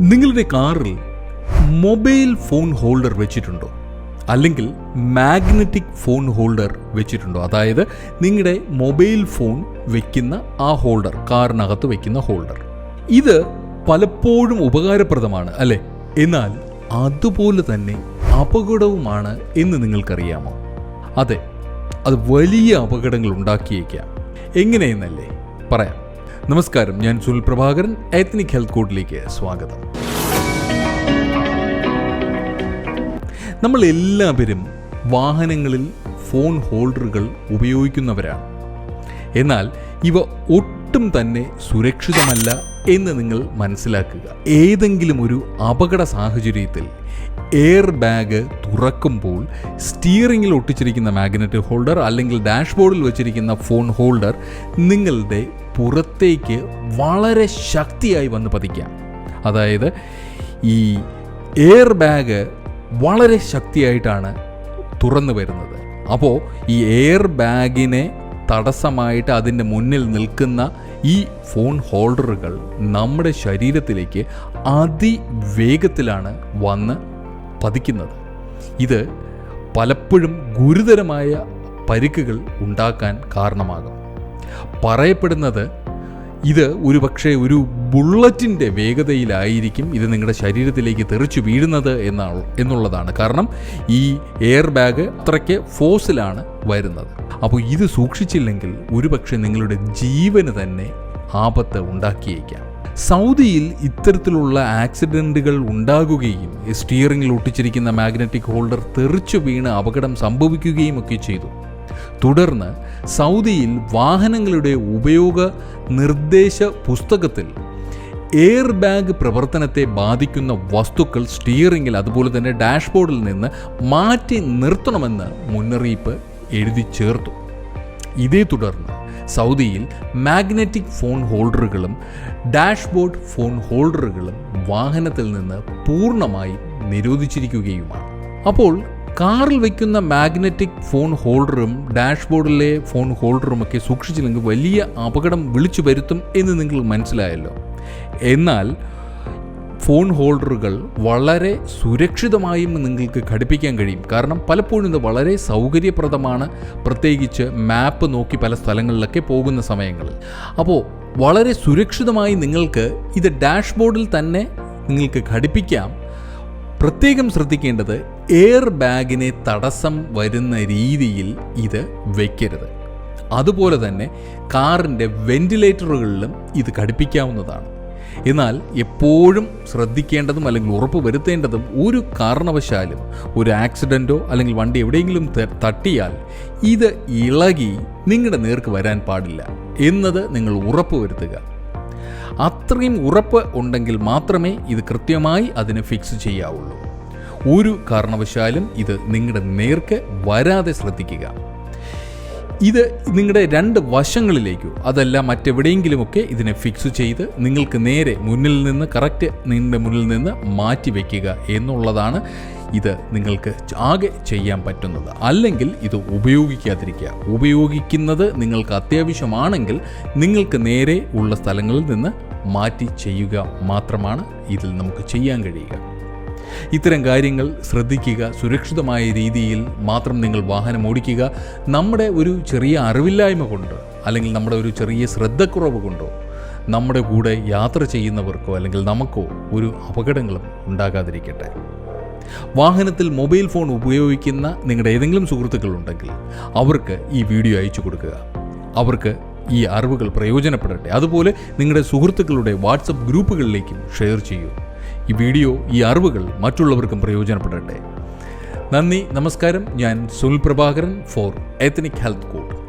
നിങ്ങളുടെ കാറിൽ mobile phone holder വെച്ചിട്ടുണ്ടോ? അല്ലെങ്കിൽ മാഗ്നറ്റിക് ഫോൺ ഹോൾഡർ വെച്ചിട്ടുണ്ടോ? അതായത് നിങ്ങളുടെ മൊബൈൽ ഫോൺ വയ്ക്കുന്ന ആ ഹോൾഡർ കാറിനകത്ത് വയ്ക്കുന്ന ഹോൾഡർ. ഇത് പലപ്പോഴും ഉപകാരപ്രദമാണ് അല്ലേ? എന്നാൽ അതുപോലെ തന്നെ അപകടവുമാണ് എന്ന് നിങ്ങൾക്കറിയാമോ? അതെ അത് വലിയ അപകടങ്ങൾ ഉണ്ടാക്കിയേക്കാം. എങ്ങനെയെന്നല്ലേ? പറയാം. നമസ്കാരം ഞാൻ സുനിൽ പ്രഭാകരൻ എത്നിക് ഹെൽത്ത് കോഡിലേക്ക് സ്വാഗതം. നമ്മൾ എല്ലാവരും വാഹനങ്ങളിൽ ഫോൺ ഹോൾഡറുകൾ ഉപയോഗിക്കുന്നവരാണ്. എന്നാൽ ഇവ ഒട്ടും തന്നെ സുരക്ഷിതമല്ല എന്ന് നിങ്ങൾ മനസ്സിലാക്കുക. ഏതെങ്കിലും ഒരു അപകട സാഹചര്യത്തിൽ എയർ ബാഗ് തുറക്കുമ്പോൾ സ്റ്റിയറിംഗിൽ ഒട്ടിച്ചിരിക്കുന്ന മാഗ്നറ്റ് ഹോൾഡർ അല്ലെങ്കിൽ ഡാഷ്ബോർഡിൽ വെച്ചിരിക്കുന്ന ഫോൺ ഹോൾഡർ നിങ്ങളുടെ പുറത്തേക്ക് വളരെ ശക്തിയായി വന്ന് പതിക്കാം. അതായത് ഈ എയർ ബാഗ് വളരെ ശക്തിയായിട്ടാണ് തുറന്നു വരുന്നത്. അപ്പോൾ ഈ എയർ ബാഗിനെ തടസ്സമായിട്ട് അതിന്റെ മുന്നിൽ നിൽക്കുന്ന ഈ ഫോൺ ഹോൾഡറുകൾ നമ്മുടെ ശരീരത്തിലേക്ക് അതിവേഗത്തിലാണ് വന്ന് പതിക്കുന്നത്. ഇത് പലപ്പോഴും ഗുരുതരമായ പരിക്കുകൾ ഉണ്ടാക്കാൻ കാരണമാകും. പറയപ്പെടുന്നത് ഇത് ഒരു പക്ഷേ ഒരു ബുള്ളറ്റിന്റെ വേഗതയിലായിരിക്കും ഇത് നിങ്ങളുടെ ശരീരത്തിലേക്ക് തെറിച്ചു വീഴുന്നത് എന്നാണ് എന്നുള്ളതാണ്. കാരണം ഈ എയർ ബാഗ് അത്രയ്ക്ക് ഫോഴ്സിലാണ് വരുന്നത്. അപ്പോൾ ഇത് സൂക്ഷിച്ചില്ലെങ്കിൽ ഒരുപക്ഷെ നിങ്ങളുടെ ജീവന് തന്നെ ആപത്ത് ഉണ്ടാക്കിയേക്കാം. സൗദിയിൽ ഇത്തരത്തിലുള്ള ആക്സിഡന്റുകൾ ഉണ്ടാകുകയും സ്റ്റിയറിംഗിൽ ഒട്ടിച്ചിരിക്കുന്ന മാഗ്നറ്റിക് ഹോൾഡർ തെറിച്ചു വീണ് അപകടം സംഭവിക്കുകയും ഒക്കെ ചെയ്തു. തുടർന്ന് സൗദിയിൽ വാഹനങ്ങളുടെ ഉപയോഗ നിർദ്ദേശ പുസ്തകത്തിൽ എയർ ബാഗ് പ്രവർത്തനത്തെ ബാധിക്കുന്ന വസ്തുക്കൾ സ്റ്റിയറിംഗിൽ അതുപോലെ തന്നെ ഡാഷ്ബോർഡിൽ നിന്ന് മാറ്റി നിർത്തണമെന്ന് മുന്നറിയിപ്പ് എഴുതി ചേർത്തു. ഇതേ തുടർന്ന് സൗദിയിൽ മാഗ്നറ്റിക് ഫോൺ ഹോൾഡറുകളും ഡാഷ്ബോർഡ് ഫോൺ ഹോൾഡറുകളും വാഹനത്തിൽ നിന്ന് പൂർണമായി നിരോധിച്ചിരിക്കുകയുമാണ്. അപ്പോൾ കാറിൽ വയ്ക്കുന്ന മാഗ്നറ്റിക് ഫോൺ ഹോൾഡറും ഡാഷ്ബോർഡിലെ ഫോൺ ഹോൾഡറും ഒക്കെ സൂക്ഷിച്ചില്ലെങ്കിൽ വലിയ അപകടം വിളിച്ചു വരുത്തും എന്ന് നിങ്ങൾ മനസ്സിലായല്ലോ. എന്നാൽ ഫോൺ ഹോൾഡറുകൾ വളരെ സുരക്ഷിതമായും നിങ്ങൾക്ക് ഘടിപ്പിക്കാൻ കഴിയും. കാരണം പലപ്പോഴും ഇത് വളരെ സൗകര്യപ്രദമാണ്. പ്രത്യേകിച്ച് മാപ്പ് നോക്കി പല സ്ഥലങ്ങളിലൊക്കെ പോകുന്ന സമയങ്ങളിൽ. അപ്പോൾ വളരെ സുരക്ഷിതമായി നിങ്ങൾക്ക് ഇത് ഡാഷ്ബോർഡിൽ തന്നെ നിങ്ങൾക്ക് ഘടിപ്പിക്കാം. പ്രത്യേകം ശ്രദ്ധിക്കേണ്ടത് എയർ ബാഗിനെ തടസ്സം വരുന്ന രീതിയിൽ ഇത് വയ്ക്കരുത് അതുപോലെ തന്നെ കാറിന്റെ വെന്റിലേറ്ററുകളിലും ഇത് ഘടിപ്പിക്കാവുന്നതാണ്. എന്നാൽ എപ്പോഴും ശ്രദ്ധിക്കേണ്ടതും അല്ലെങ്കിൽ ഉറപ്പ് വരുത്തേണ്ടതും ഒരു കാരണവശാലും ഒരു ആക്സിഡന്റോ അല്ലെങ്കിൽ വണ്ടി എവിടെയെങ്കിലും തട്ടിയാൽ ഇത് ഇളകി നിങ്ങളുടെ നേർക്ക് വരാൻ പാടില്ല. എന്നത് നിങ്ങൾ ഉറപ്പ് വരുത്തുക. അത്രയും ഉറപ്പ് ഉണ്ടെങ്കിൽ മാത്രമേ ഇത് കൃത്യമായി അതിനെ ഫിക്സ് ചെയ്യാവുള്ളൂ. ഒരു കാരണവശാലും ഇത് നിങ്ങളുടെ നേർക്ക് വരാതെ ശ്രദ്ധിക്കുക. ഇത് നിങ്ങളുടെ രണ്ട് വശങ്ങളിലേക്കോ അതല്ല മറ്റെവിടെയെങ്കിലുമൊക്കെ ഇതിനെ ഫിക്സ് ചെയ്ത് നിങ്ങൾക്ക് നേരെ മുന്നിൽ നിന്ന് കറക്റ്റ് നിങ്ങളുടെ മുന്നിൽ നിന്ന് മാറ്റി വയ്ക്കുക എന്നുള്ളതാണ് ഇത് നിങ്ങൾക്ക് ആകെ ചെയ്യാൻ പറ്റുന്നത്. അല്ലെങ്കിൽ ഇത് ഉപയോഗിക്കാതിരിക്കുക. ഉപയോഗിക്കുന്നത് നിങ്ങൾക്ക് അത്യാവശ്യമാണെങ്കിൽ നിങ്ങൾക്ക് നേരെ ഉള്ള സ്ഥലങ്ങളിൽ നിന്ന് മാറ്റി ചെയ്യുക മാത്രമാണ് ഇതിൽ നമുക്ക് ചെയ്യാൻ കഴിയുക. ഇത്തരം കാര്യങ്ങൾ ശ്രദ്ധിക്കുക. സുരക്ഷിതമായ രീതിയിൽ മാത്രം നിങ്ങൾ വാഹനം ഓടിക്കുക. നമ്മുടെ ഒരു ചെറിയ അറിവില്ലായ്മ കൊണ്ട് അല്ലെങ്കിൽ നമ്മുടെ ഒരു ചെറിയ ശ്രദ്ധക്കുറവ് കൊണ്ടോ നമ്മുടെ കൂടെ യാത്ര ചെയ്യുന്നവർക്കോ അല്ലെങ്കിൽ നമുക്കോ ഒരു അപകടങ്ങളും ഉണ്ടാകാതിരിക്കട്ടെ. വാഹനത്തിൽ മൊബൈൽ ഫോൺ ഉപയോഗിക്കുന്ന നിങ്ങളുടെ ഏതെങ്കിലും സുഹൃത്തുക്കളുണ്ടെങ്കിൽ അവർക്ക് ഈ വീഡിയോ അയച്ചു കൊടുക്കുക. അവർക്ക് ഈ അറിവുകൾ പ്രയോജനപ്പെടട്ടെ. അതുപോലെ നിങ്ങളുടെ സുഹൃത്തുക്കളുടെ വാട്സപ്പ് ഗ്രൂപ്പുകളിലേക്കും ഷെയർ ചെയ്യൂ. ഈ വീഡിയോ ഈ അറിവുകൾ മറ്റുള്ളവർക്കും പ്രയോജനപ്പെടട്ടെ. നന്ദി നമസ്കാരം. ഞാൻ Sunil Prabhakaran for ethnic health court.